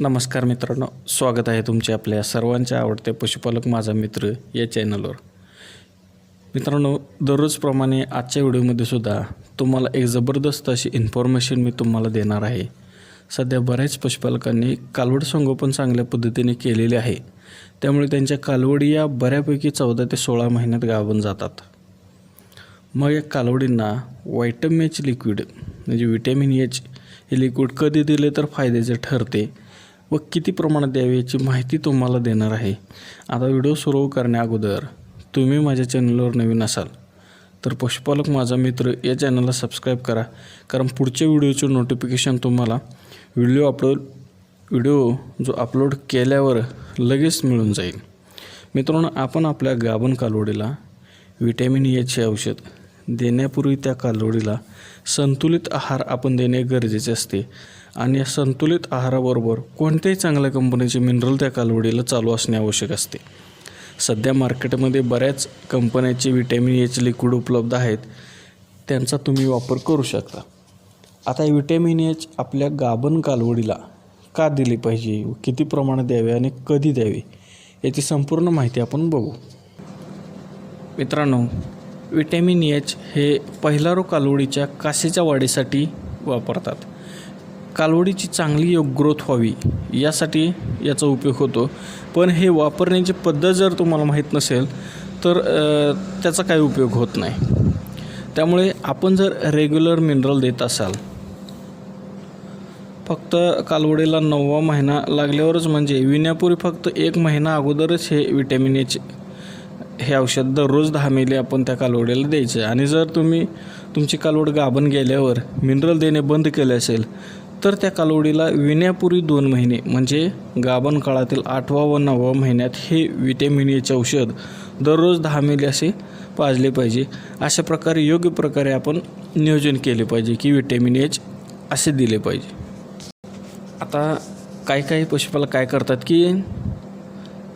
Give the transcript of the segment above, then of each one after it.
नमस्कार मित्रांनो स्वागत आहे तुमचे आपल्या सर्वांच्या आवडते पशुपालक माझा मित्र या चॅनलवर मित्रांनो दररोजप्रमाणे आजच्या व्हिडिओमध्ये सुद्धा तुम्हाला एक जबरदस्त अशी इन्फॉर्मेशन मी तुम्हाला देणार आहे. सध्या बऱ्याच पशुपालकांनी कालवड संगोपन चांगल्या पद्धतीने केलेले आहे. त्यामुळे त्यांच्या कालवडी या बऱ्यापैकी चौदा ते सोळा महिन्यात गावून जातात. मग या कालवडींना व्हायटम एच लिक्विड म्हणजे व्हिटॅमिन एच हे लिक्विड कधी दिले तर फायद्याचे ठरते व किती प्रमाणात द्यावी याची माहिती तुम्हाला देणार आहे. आता व्हिडिओ सुरू करण्याअगोदर तुम्ही माझ्या चॅनलवर नवीन असाल तर पशुपालक माझा मित्र या चॅनलला सबस्क्राईब करा. कारण पुढच्या व्हिडिओचे नोटिफिकेशन तुम्हाला व्हिडिओ अपलोड व्हिडिओ जो अपलोड केल्यावर लगेच मिळून जाईल. मित्रांनो आपण आपल्या गाभण कालवडीला विटॅमिन एचे e औषध देण्यापूर्वी त्या कालवडीला संतुलित आहार आपण देणे गरजेचे असते. आणि या संतुलित आहाराबरोबर कोणत्याही चांगल्या कंपनीचे मिनरल त्या कालवडीला चालू असणे आवश्यक असते. सध्या मार्केटमध्ये बऱ्याच कंपन्याचे विटॅमिन एच लिक्विड उपलब्ध आहेत. त्यांचा तुम्ही वापर करू शकता. आता व्हिटॅमिन विटॅमिन एच आपल्या गाभण कालवडीला का दिली पाहिजे? व किती प्रमाणात द्यावे आणि कधी द्यावे? याची संपूर्ण माहिती आपण बघू. मित्रांनो विटॅमिन एच हे पहिलारो कालवडीच्या कासेच्या वाढीसाठी वापरतात. कालवडीची चांगली योग ग्रोथ व्हावी यासाठी याचा उपयोग होतो. पण हे वापरण्याची पद्धत जर तुम्हाला माहीत नसेल तर त्याचा काही उपयोग होत नाही. त्यामुळे आपण जर रेग्युलर मिनरल देत असाल फक्त कालवडीला नववा महिना लागल्यावरच म्हणजे विण्यापूर्वी फक्त एक महिना अगोदरच हे विटॅमिन एचे हे औषध दररोज दहा मिली आपण त्या कालवडीला द्यायचं. आहे आणि जर तुम्ही तुमची कालवड गाभण गेल्यावर मिनरल देणे बंद केले असेल तर त्या कालवडीला विण्यापूर्वी दोन महिने म्हणजे गाभण काळातील आठवा व नववा महिन्यात हे विटॅमिन एचे औषध दररोज दहा मिली असे पाजले पाहिजे. अशा प्रकारे योग्य प्रकारे आपण नियोजन केले पाहिजे की विटॅमिन एच असे दिले पाहिजे. आता काही काही पशुपालक काय करतात की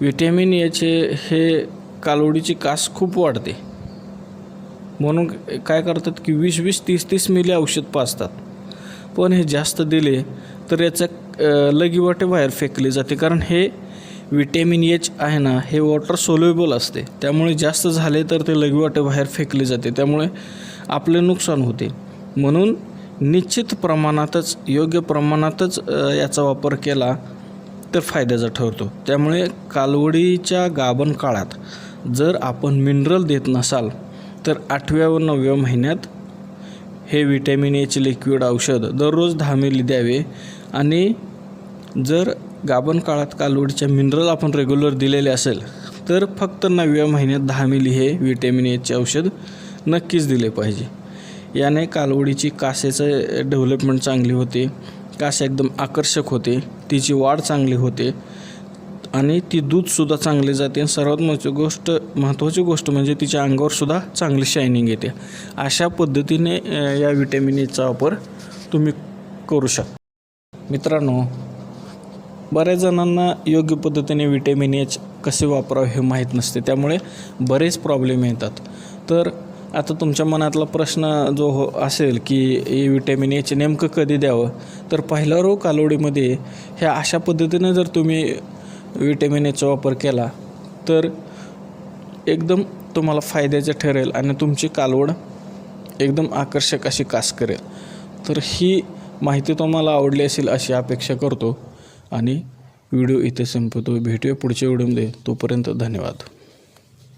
विटॅमिन एचे हे कालवडीची कास खूप वाढते. म्हणून काय करतात की वीस वीस तीस तीस मिली औषध पाजतात. पण हे जास्त दिले तर याचं लगीवाटे बाहेर फेकली जाते. कारण हे विटॅमिन एच आहे ना हे वॉटर सोल्युबल असते. त्यामुळे जास्त झाले तर ते लगीवाटे बाहेर फेकले जाते. त्यामुळे आपले नुकसान होते. म्हणून निश्चित प्रमाणातच योग्य प्रमाणातच याचा वापर केला तर फायद्याचा ठरतो. त्यामुळे कालवडीच्या गाभण काळात जर आपण मिनरल देत नसाल तर आठव्या व नवव्या महिन्यात हे व्हिटॅमिन एचे लिक्विड औषध दररोज दहा मिली द्यावे. आणि जर गाभण काळात कालवडीच्या मिनरल आपण रेग्युलर दिलेले असेल तर फक्त नवव्या महिन्यात दहा मिली हे व्हिटॅमिन एचे औषध नक्कीच दिले पाहिजे. याने कालवडीची कासेचं डेव्हलपमेंट चांगली होते कास एकदम आकर्षक होते तिची वाढ चांगली होते. आणि ती दूधसुद्धा चांगले जाते. आणि सर्वात महत्त्वाची गोष्ट महत्त्वाची गोष्ट म्हणजे तिच्या अंगावरसुद्धा चांगली शायनिंग येते. अशा पद्धतीने या विटॅमिन एचा वापर तुम्ही करू शकता. मित्रांनो बऱ्याच जणांना योग्य पद्धतीने विटॅमिन एच कसे वापरावे हे माहीत नसते. त्यामुळे बरेच प्रॉब्लेम येतात. तर आता तुमच्या मनातला प्रश्न जो हो असेल की हे विटॅमिन एच नेमकं कधी द्यावं? तर पहिला रोग कालोडीमध्ये ह्या अशा पद्धतीने जर तुम्ही विटॅमिन एचा वापर केला तर एकदम तुम्हाला फायद्याचं ठरेल आणि तुमची कालवड एकदम आकर्षक अशी कास करेल. तर ही माहिती तुम्हाला आवडली असेल अशी अपेक्षा करतो आणि व्हिडिओ इथे संपवतो. भेटूया पुढच्या व्हिडिओमध्ये. तोपर्यंत धन्यवाद.